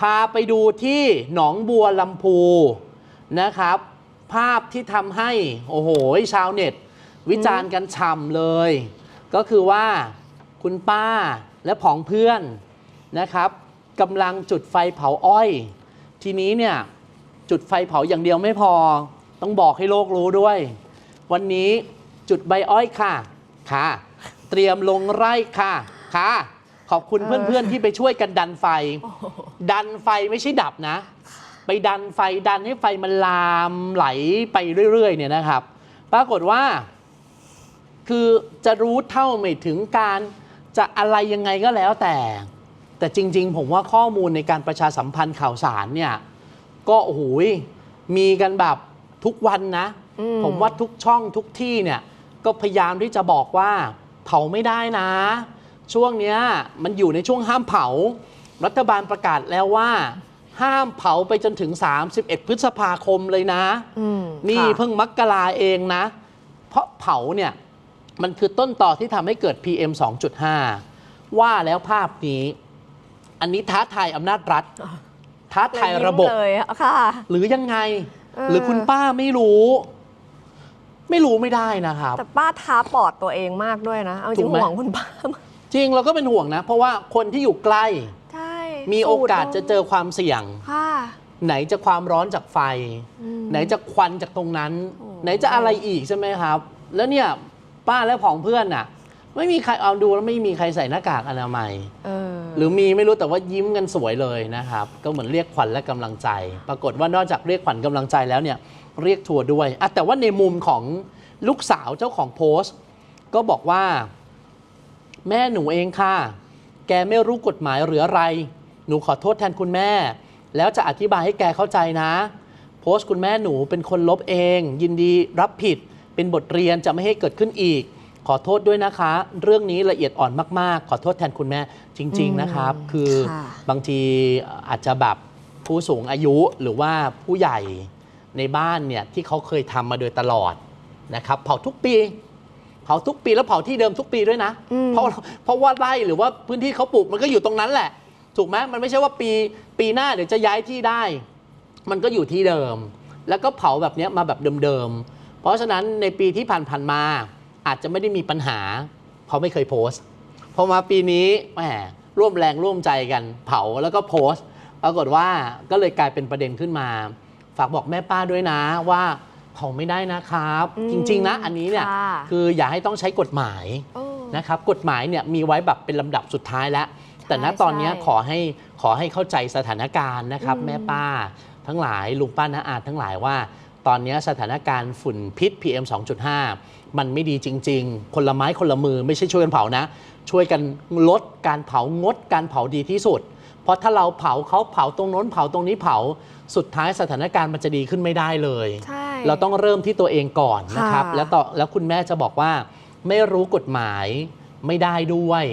พาไปดูที่หนองบัวลำพูนะครับ ภาพที่ทำให้โอ้โหชาวเน็ต วิจารณ์กันฉ่ำเลย ก็คือว่าคุณป้าและผองเพื่อนนะครับกำลังจุดไฟเผาอ้อย ทีนี้เนี่ยจุดไฟเผาอย่างเดียวไม่พอ ต้องบอกให้โลกรู้ด้วย วันนี้จุดใบอ้อยค่ะค่ะ เตรียมลงไร่ค่ะค่ะ ขอบคุณเออเพื่อนๆที่ไปช่วยกันดันไฟ ดันไฟไม่ใช่ดับนะ ไปดันไฟดันให้ไฟมันลามไหลไปเรื่อยๆเนี่ยนะครับ ปรากฏว่า คือจะรู้เท่าไม่ถึงการจะอะไรยังไงก็แล้วแต่ แต่จริงๆ ผมว่าข้อมูลในการประชาสัมพันธ์ข่าวสารเนี่ย ก็โอ้โหยมีกันแบบทุกวันนะอืมผมว่าทุกช่องทุกที่เนี่ย ก็พยายามที่จะบอกว่าเผาไม่ได้นะ ช่วงเนี้ยมันอยู่ในช่วงห้ามเผา รัฐบาลประกาศแล้วว่า ห้ามเผาไปจนถึง 31 พฤษภาคมเลยนะ อืมนี่ค่ะเพิ่งมกราเองนะ เพราะเผาเนี่ยมันคือต้นต่อที่ทำให้เกิด PM 2.5 ว่าแล้วภาพนี้ อันนี้ท้าทายอำนาจรัฐ ท้าทายระบบ เลยอะค่ะ หรือยังไง เออ หรือคุณป้าไม่รู้ ไม่รู้ไม่ได้นะครับ แต่ป้าท้าปอดตัวเองมากด้วยนะ เอาจถูริงกไหม ห่วงคุณป้ามาก จริงเราก็เป็นห่วงนะ เพราะว่าคนที่อยู่ใกล้ ใช่มีโอกาสจะเจอความเสี่ยง ค่ะ ไหนจะความร้อนจากไฟ อืม ไหนจะควันจากตรงนั้น โอ้ ไหนจะอะไรอีกใช่ไหมครับ แล้วเนี่ยป้าและผองเพื่อนน่ะ ไม่มีใครเอาดูแล้วไม่มีใครใส่หน้ากากอนามัย เออ หรือมีไม่รู้แต่ว่ายิ้มกันสวยเลยนะครับ ก็เหมือนเรียกขวัญและกำลังใจ ปรากฏว่านอกจากเรียกขวัญกำลังใจแล้วเนี่ยเรียกทัวร์ด้วยอะแต่ว่าในมุมของลูกสาวเจ้าของโพสต์ ก็บอกว่า แม่หนูเองค่ะ แกไม่รู้กฎหมายหรืออะไร หนูขอโทษแทนคุณแม่ แล้วจะอธิบายให้แกเข้าใจนะ โพสต์คุณแม่หนูเป็นคนลบเอง ยินดีรับผิด เป็นบทเรียนจะไม่ให้เกิดขึ้นอีก ขอโทษด้วยนะคะ เรื่องนี้ละเอียดอ่อนมาก ๆ ขอโทษแทนคุณแม่จริง ๆ นะครับ คือค่ะบางทีอาจจะแบบผู้สูงอายุหรือว่าผู้ใหญ่ในบ้านเนี่ยที่เขาเคยทำมาโดยตลอดนะครับเผาทุกปี เผาทุกปีแล้วเผาที่เดิมทุกปีด้วยนะ อืม เพราะเพราะว่าไร่หรือว่าพื้นที่เขาปลูกมันก็อยู่ตรงนั้นแหละ ถูกไหมมันไม่ใช่ว่าปีปีหน้าเดี๋ยวจะย้ายที่ได้ มันก็อยู่ที่เดิม แล้วก็เผาแบบเนี้ยมาแบบเดิมๆ เพราะฉะนั้นในปีที่ผ่านๆมาอาจจะไม่ได้มีปัญหา เพราะไม่เคยโพสต์ พอมาปีนี้แหมร่วมแรงร่วมใจกันเผาแล้วก็โพสต์ ปรากฏว่าก็เลยกลายเป็นประเด็นขึ้นมา ฝากบอกแม่ป้าด้วยนะว่า เผาไม่ได้นะครับ อืมจริง ๆ นะ อันนี้เนี่ยค่ะคืออย่าให้ต้องใช้กฎหมายโอ้นะครับ กฎหมายเนี่ยมีไว้แบบเป็นลำดับสุดท้ายแล้ว แต่ณใช่ตอนเนี้ยใช่ขอให้ขอให้เข้าใจสถานการณ์นะครับ อืม แม่ป้า ทั้งหลายลุงป้าน้าอาทั้งหลายว่า ตอนเนี้ยสถานการณ์ฝุ่นพิษ PM 2.5 มันไม่ดีจริง ๆ คนละไม้คนละมือไม่ใช่ช่วยกันเผานะ ช่วยกันลดการเผางดการเผาดีที่สุด เพราะถ้าเราเผาเขาเผาตรงโน้นเผาตรงนี้เผาสุดท้ายสถานการณ์มันจะดีขึ้นไม่ได้เลย ใช่ เราต้องเริ่มที่ตัวเองก่อนนะครับ ค่ะ แล้วต่อแล้วคุณแม่จะบอกว่า ไม่รู้กฎหมายไม่ได้ด้วย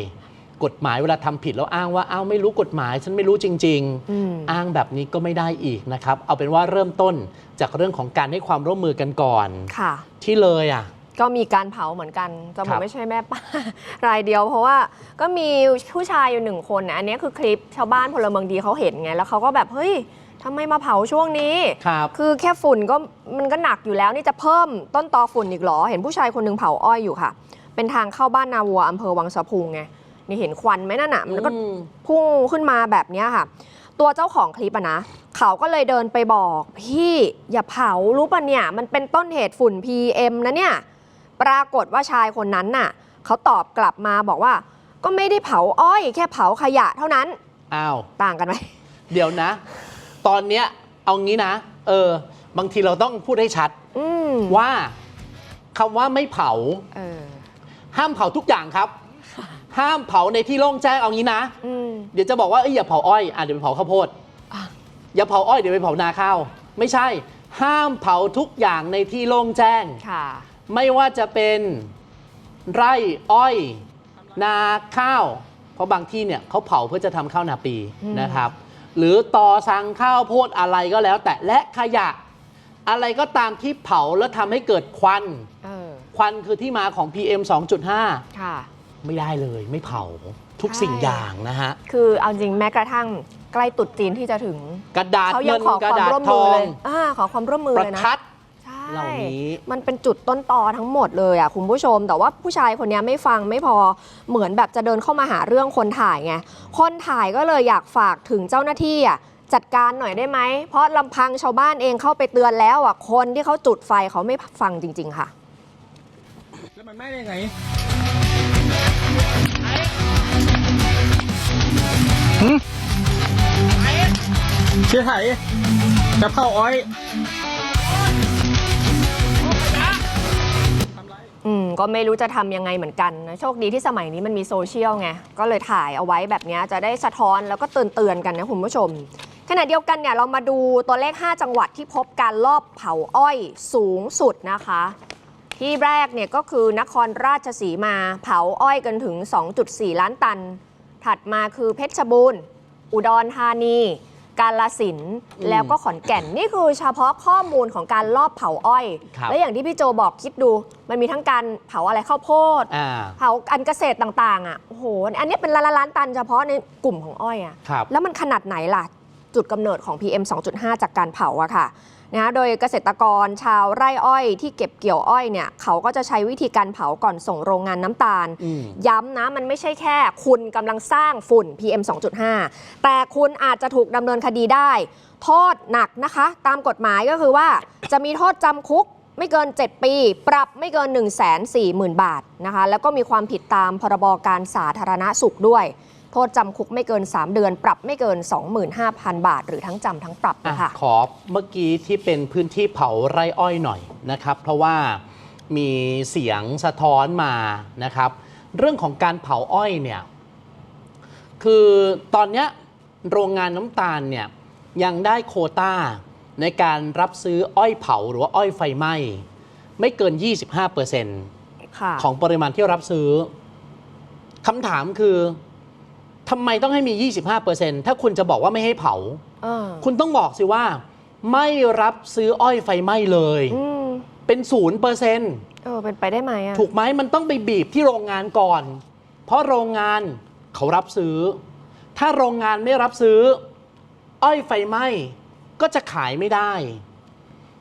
กฎหมายเวลาทำผิดแล้วอ้างว่าอ้าวไม่รู้กฎหมาย ฉันไม่รู้จริงอืมๆอ้างแบบนี้ก็ไม่ได้อีกนะครับ เอาเป็นว่าเริ่มต้นจากเรื่องของการให้ความร่วมมือกันก่อน ค่ะ ที่เลยอะ ก็มีการเผาเหมือนกันจะบครัอกบไม่ใช่แม่ป้า รายเดียว เพราะว่าก็มีผู้ชายอยู่หนึ่งคนนะอันนี้คือคลิปชาวบ้านพลเมืองดีเขาเห็นไง แล้วเขาก็แบบเฮ้ยทำไมมาเผาช่วงนี้ ครับ คือแค่ฝุ่นก็มันก็หนักอยู่แล้วนี่จะเพิ่มต้นตอฝุ่นอีกเหรอ เห็นผู้ชายคนหนึ่งเผาอ้อยอยู่ค่ะ เป็นทางเข้าบ้านนาวัวอำเภอวังสะพุงไงนี่เห็นควันไหมนั่นน่ะมันก็ อืม พุ่งขึ้นมาแบบเนี้ยค่ะ ตัวเจ้าของคลิปอะนะ เขาก็เลยเดินไปบอก พี่อย่าเผารู้ปะเนี่ย มันเป็นต้นเหตุฝุ่น PM นะเนี่ย ปรากฏว่าชายคนนั้นน่ะเขาตอบกลับมาบอกว่า ก็ไม่ได้เผาอ้อย แค่เผาขยะเท่านั้น อ้าว ต่างกันไหม เดี๋ยวนะ ตอนเนี้ยเอางี้นะ เออ บางทีเราต้องพูดให้ชัดอืมว่าคำว่าไม่เผา เออห้ามเผาทุกอย่างครับ ห้ามเผาในที่โล่งแจ้งเอางี้นะ อืม เดี๋ยวจะบอกว่าเอ้ยอย่าเผาอ้อยอะเดี๋ยวไปเผาข้าวโพดอะ อย่าเผาอ้อยเดี๋ยวไปเผานาข้าว ไม่ใช่ ห้ามเผาทุกอย่างในที่โล่งแจ้ง ค่ะ ไม่ว่าจะเป็นไร่อ้อย นาข้าว เพราะบางที่เนี่ยเขาเผาเพื่อจะทำข้าวนาปีอืมนะครับ หรือต่อสังข้าวโพดอะไรก็แล้ว แต่และขยะ อะไรก็ตามที่เผาแล้วทำให้เกิดควันเออควันคือที่มาของ PM 2.5ค่ะไม่ได้เลยไม่เผาทุกใช่สิ่งอย่างนะฮะ คือเอาจริงแม้กระทั่งใกล้ตรุดจีนที่จะถึง กระดาษเขายัเงิงนขอกระความดาษร่วมทมืออเลงยอ่าขอความร่วมมือประเลยนะทัดใช่ เหล่านี้ มันเป็นจุดต้นตอทั้งหมดเลยอะคุณผู้ชม แต่ว่าผู้ชายคนนี้ไม่ฟังไม่พอเหมือนแบบจะเดินเข้ามาหาเรื่องคนถ่ายไงคนถ่ายก็เลยอยากฝากถึงเจ้าหน้าที่อะจัดการหน่อยได้ไหม เพราะลำพังชาวบ้านเองเข้าไปเตือนแล้วอะ คนที่เขาจุดไฟเขาไม่ฟังจริง ๆ ค่ะ แล้วมันไหม้ได้ไงหึเชี่ยไถกับข้าวอ้อย ก็ไม่รู้จะทำยังไงเหมือนกันนะโชคดีที่สมัยนี้มันมีโซเชียลไง ก็เลยถ่ายเอาไว้แบบนี้จะได้สะท้อนแล้วก็เตือนเตือนๆกันนะคุณผู้ชม ขณะเดียวกันเนี่ยเรามาดูตัวเลข 5 จังหวัดที่พบการลอบเผาอ้อยสูงสุดนะคะ ที่แรกเนี่ยก็คือนครราชสีมาเผาอ้อยกันถึง 2.4 ล้านตัน ถัดมาคือเพชรบูรณ์ อุดรธานี กาลสินธุ์อืมแล้วก็ขอนแก่นนี่คือเฉพาะข้อมูลของการลอบเผาอ้อยครับและอย่างที่พี่โจบอกคิดดู มันมีทั้งการเผาอะไรข้าวโพดอ่าเผาอันเกษตรต่างๆอะโอ้โหอันนี้เป็นล้านล้านๆตันเฉพาะในกลุ่มของอ้อยอะครับแล้วมันขนาดไหนล่ะ จุดกำเนิดของ PM 2.5 จากการเผาอะค่ะนะโดยเกษตรกรชาวไร่อ้อยที่เก็บเกี่ยวอ้อยเนี่ยเขาก็จะใช้วิธีการเผาก่อนส่งโรงงานน้ำตาลอืมย้ำนะมันไม่ใช่แค่ คุณกำลังสร้างฝุ่น PM 2.5 แต่คุณอาจจะถูกดำเนินคดีได้ โทษหนักนะคะ ตามกฎหมายก็คือว่าจะมีโทษจำคุกไม่เกิน 7 ปี ปรับไม่เกิน 1 4 0 0 0 0 บาทนะคะ แล้วก็มีความผิดตามพรบการสาธารณสุขด้วย โทษจำคุกไม่เกิน 3 เดือน ปรับไม่เกิน 25,000 บาท หรือทั้งจำทั้งปรับอะนะคะ ขอเมื่อกี้ที่เป็นพื้นที่เผาไร่อ้อยหน่อยนะครับ เพราะว่ามีเสียงสะท้อนมานะครับ เรื่องของการเผาอ้อยเนี่ย คือตอนเนี้ยโรงงานน้ำตาลเนี่ยยังได้โควต้าในการรับซื้ออ้อยเผาหรือว่าอ้อยไฟไหม้ไม่เกิน 25%ค่ะของปริมาณที่รับซื้อคำถามคือ ทำไมต้องให้มี 25%ถ้าคุณจะบอกว่าไม่ให้เผา เออคุณต้องบอกสิว่า ไม่รับซื้ออ้อยไฟไหม้เลย อืมเป็นศูนย์เปอร์เซ็นต์เออเป็นไปได้ไหมอะถูกไหมมันต้องไปบีบที่โรงงานก่อน เพราะโรงงานเขารับซื้อ ถ้าโรงงานไม่รับซื้อ อ้อยไฟไหม้ก็จะขายไม่ได้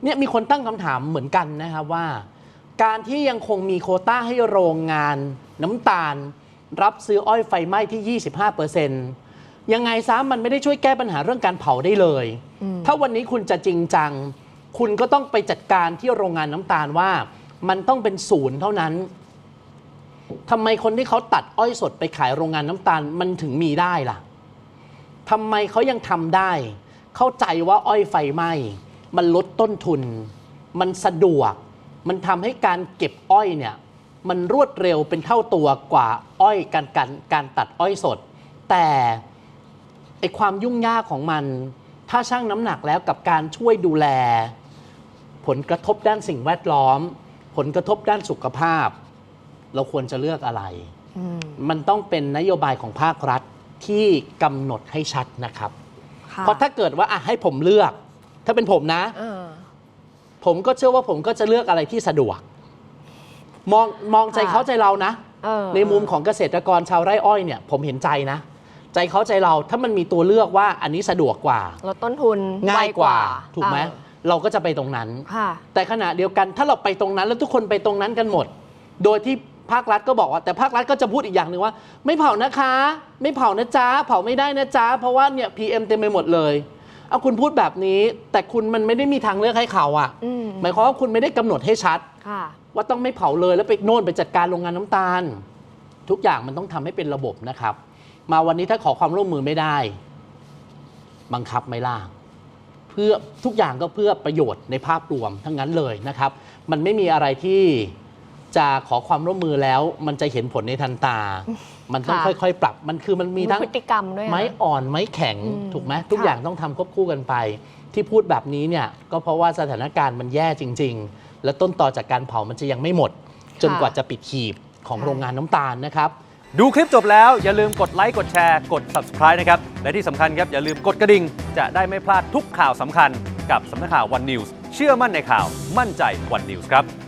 เนี่ยมีคนตั้งคำถามเหมือนกันนะครับว่า การที่ยังคงมีโควต้าให้โรงงานน้ำตาล รับซื้ออ้อยไฟไหม้ที่ 25%ยังไงซะมันไม่ได้ช่วยแก้ปัญหาเรื่องการเผาได้เลยอืมถ้าวันนี้คุณจะจริงจัง คุณก็ต้องไปจัดการที่โรงงานน้ำตาลว่า มันต้องเป็นศูนย์เท่านั้นทำไมคนที่เขาตัดอ้อยสดไปขายโรงงานน้ำตาลมันถึงมีได้ล่ะทำไมเขายังทำได้ เข้าใจว่าอ้อยไฟไหม้มันลดต้นทุน มันสะดวก มันทำให้การเก็บอ้อยเนี่ย มันรวดเร็วเป็นเท่าตัวกว่าอ้อยการการการตัดอ้อยสด แต่ไอความยุ่งยากของมัน ถ้าชั่งน้ำหนักแล้วกับการช่วยดูแล ผลกระทบด้านสิ่งแวดล้อม ผลกระทบด้านสุขภาพ เราควรจะเลือกอะไรอืมมันต้องเป็นนโยบายของภาครัฐที่กำหนดให้ชัดนะครับค่ะเพราะถ้าเกิดว่าอะให้ผมเลือก ถ้าเป็นผมนะเออผมก็เชื่อว่าผมก็จะเลือกอะไรที่สะดวก มองมองใจค่ะเขาใจเรานะ เออ ในมุมของเกษตรกรชาวไร่อ้อยเนี่ยผมเห็นใจนะ ใจเขาใจเราถ้ามันมีตัวเลือกว่าอันนี้สะดวกกว่า ลดต้นทุนง่ายกว่าถูกไหมเออเราก็จะไปตรงนั้น ค่ะ แต่ขณะเดียวกันถ้าเราไปตรงนั้นแล้วทุกคนไปตรงนั้นกันหมด โดยที่ภาครัฐก็บอกว่าแต่ภาครัฐก็จะพูดอีกอย่างหนึ่งว่า ไม่เผานะคะ ไม่เผานะจ๊ะเผาไม่ได้นะจ๊ะเพราะว่าเนี่ย PM เต็มไปหมดเลย เอาคุณพูดแบบนี้ แต่คุณมันไม่ได้มีทางเลือกให้เขาอะอืมหมายความว่าคุณไม่ได้กำหนดให้ชัด ค่ะ ว่าต้องไม่เผาเลยแล้วไปโน่นไปจัดการโรงงานน้ำตาล ทุกอย่างมันต้องทำให้เป็นระบบนะครับ มาวันนี้ถ้าขอความร่วมมือไม่ได้ บังคับไม่ล่าเพื่อทุกอย่างก็เพื่อประโยชน์ในภาพรวมทั้งนั้นเลยนะครับ มันไม่มีอะไรที่ จะขอความร่วมมือแล้ว มันจะเห็นผลในทันตา มันต้องค่ะค่อยๆ ปรับมันคือมันมีทั้งพฤติกรรมด้วยนะไม้อ่อนไม้แข็งอืมถูกไหมทุกค่ะอย่างต้องทำควบคู่กันไป ที่พูดแบบนี้เนี่ยก็เพราะว่าสถานการณ์มันแย่จริง ๆ และต้นต่อจากการเผามันจะยังไม่หมด จนกว่าจะปิดขีบของใช่โรงงานน้ำตาลนะครับดูคลิปจบแล้วอย่าลืมกดไลค์กดแชร์กด subscribe นะครับ และที่สำคัญครับ อย่าลืมกดกระดิ่ง จะได้ไม่พลาดทุกข่าวสำคัญกับสำนักข่าว One News เชื่อมั่นในข่าวมั่นใจ One News ครับ